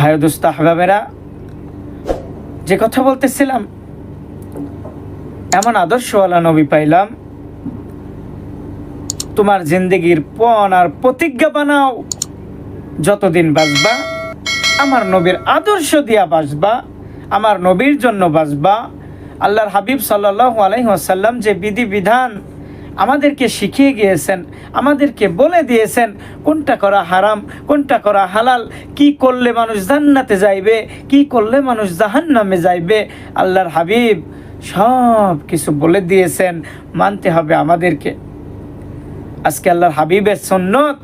ভাই দোস্ত আহবাবেরা, যে কথা বলতেছিলাম, এমন আদর্শওয়ালা নবী পাইলাম, তোমার জিন্দগির পণ আর প্রতিজ্ঞা বানাও, যতদিন বাঁচবা, আমার নবীর আদর্শ দিয়া বাঁচবা, আমার নবীর জন্য বাঁচবা। আল্লাহর হাবিব সাল্লাহ আলাইসাল্লাম যে বিধিবিধান আমাদেরকে শিখিয়ে গিয়েছেন, আমাদেরকে বলে দিয়েছেন কোনটা করা হারাম, কোনটা করা হালাল, কি করলে মানুষ জান্নাতে যাইবে, কি করলে মানুষ জাহান্নামে যাইবে। আল্লাহর হাবিব সব কিছু বলে দিয়েছেন, মানতে হবে আমাদেরকে। আজকে আল্লাহর হাবিবের সন্ন্যত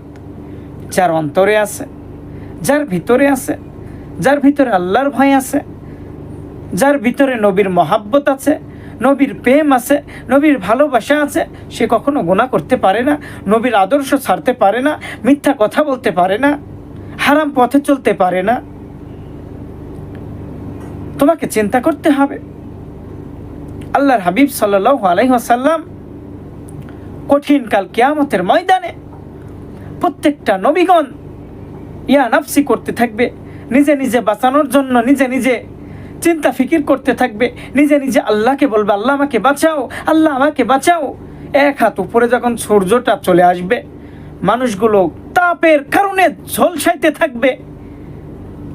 যার অন্তরে আছে, যার ভিতরে আছে, যার ভিতরে আল্লাহর ভয় আছে, যার ভিতরে নবীর মহাব্বত আছে নবীর প্রেম আছে, নবীর ভালোবাসা আছে, সে কখনো গোনা করতে পারে না, নবীর আদর্শ ছাড়তে পারে না, মিথ্যা কথা বলতে পারে না, হারাম পথে চলতে পারে না। তোমাকে চিন্তা করতে হবে। আল্লাহর হাবিব সাল্লাহ আলাইসাল্লাম কঠিন কাল কেয়ামতের ময়দানে প্রত্যেকটা নবীগণ ইয়া নাফসি করতে থাকবে, নিজে নিজে বাঁচানোর জন্য নিজে নিজে চিন্তা ফিকির করতে থাকবে। নিজে নিজে আল্লাহকে বলবে, আল্লাহ আমাকে বাঁচাও, আল্লাহ আমাকে বাঁচাও। এক হাত উপরে যখন সূর্যটা চলে আসবে, মানুষগুলো তাপের কারণে ঝলসাইতে থাকবে।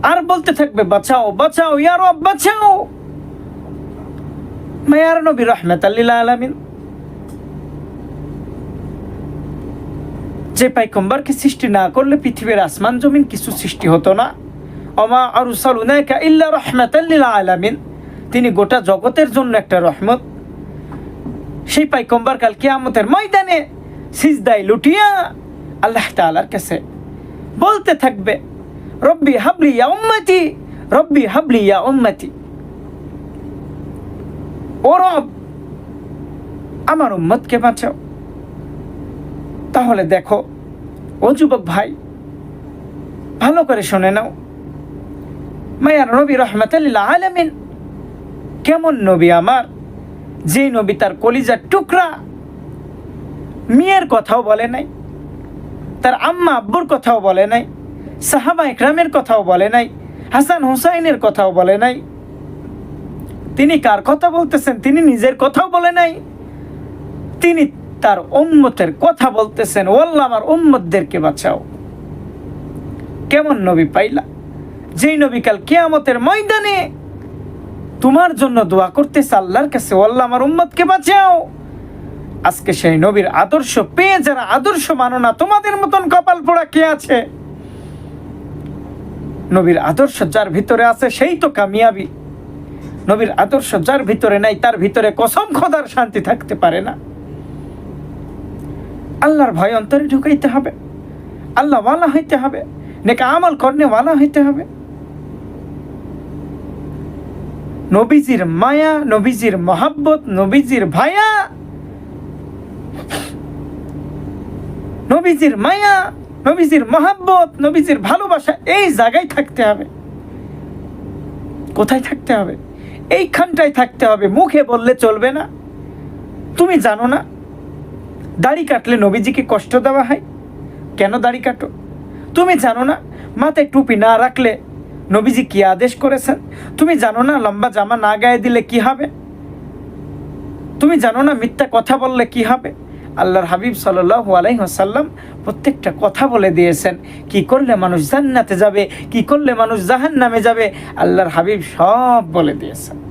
আর বলতে থাকবে, বাঁচাও বাঁচাও ইয়ার বাঁচাও। মায়ার নবী রহমত আল্লিল্লা আলমিন যে পাইকম্বরকে সৃষ্টি না করলে পৃথিবীর আসমান জমিন কিছু সৃষ্টি হতো না। অমা আরুসালুনাইকা ইল্লা রহমাতাল্লিল আলামিন। তিনি গোটা জগতের জন্য একটা রহমত। সেই পাইকম্বর কাল কিয়ামতের ময়দানে সিজদাই লুটিয়া আল্লাহ তাআলার কাছে বলতে থাকবে, রব্বি হাবলি ইয়া উম্মতি, রব্বি হাবলি ইয়া উম্মতি। ও রব, আমার উম্মতকে বাঁচাও। তাহলে দেখো, ও যুবক ভাই, ভালো করে শুনে নাও। মায়ার নবী রহমতুল্লাহ আলমিন। কেমন নবী আমার? যেই নবী তার কলিজার টুকরা মেয়ের কথাও বলে নাই, তার আম্মা আব্বুর কথাও বলে নাই, সাহাবা ইকরামের কথাও বলে নাই, হাসান হুসাইনের কথাও বলে নাই। তিনি কার কথা বলতেছেন? তিনি নিজের কথাও বলে নাই। তিনি তার উম্মতের কথা বলতেছেন। ওল্লা আমার উম্মতদেরকে বাঁচাও। কেমন নবী পাইলা? যেই নবী কাল কেয়ামতের ময়দানে তোমার জন্য দোয়া করতেছে আল্লাহর কাছে ওল্লা আমার উম্মতকে বাঁচাও। আজকে সেই নবীর আদর্শ পেয়ে যারা আদর্শ মানো না, তোমাদের মতন কপাল পোড়া কে আছে? নবীর আদর্শ যার ভিতরে আছে সেই তো কামিয়াবি। নবীর আদর্শ যার ভিতরে নাই, তার ভিতরে কসম খোদার শান্তি থাকতে পারে না। আল্লাহর ভয় অন্তরে ঢুকাইতে হবে। আল্লাহ ওয়ালা হইতে হবে। নেকা আমল করনে ওয়ালা হইতে হবে। নবীজির মায়া, নবীজির মহাব্বত, নবীজির ভায়া। নবীজির মায়া, নবীজির মহাব্বত, নবীজির ভালোবাসা, এই জায়গায় থাকতে হবে। কোথায় থাকতে হবে? এইখানটায় থাকতে হবে। মুখে বললে চলবে না। তুমি জানো না, দাড়ি কাটলে নবীজিকে কষ্ট দেওয়া হয়? কেন দাড়ি কাটো? তুমি জানো না, মাথায় টুপি না রাখলে নবীজি কি আদেশ করেছেন? তুমি জানো না লম্বা জামা না গায়ে দিলে কি হবে? তুমি জানো না মিথ্যা কথা বললে কি হবে? আল্লাহর হাবিব সাল্লাহ আলাইসাল্লাম প্রত্যেকটা কথা বলে দিয়েছেন। কি করলে মানুষ জান্নাতে যাবে? কি করলে মানুষ জাহান নামে যাবে? আল্লাহর হাবিব সব বলে দিয়েছেন।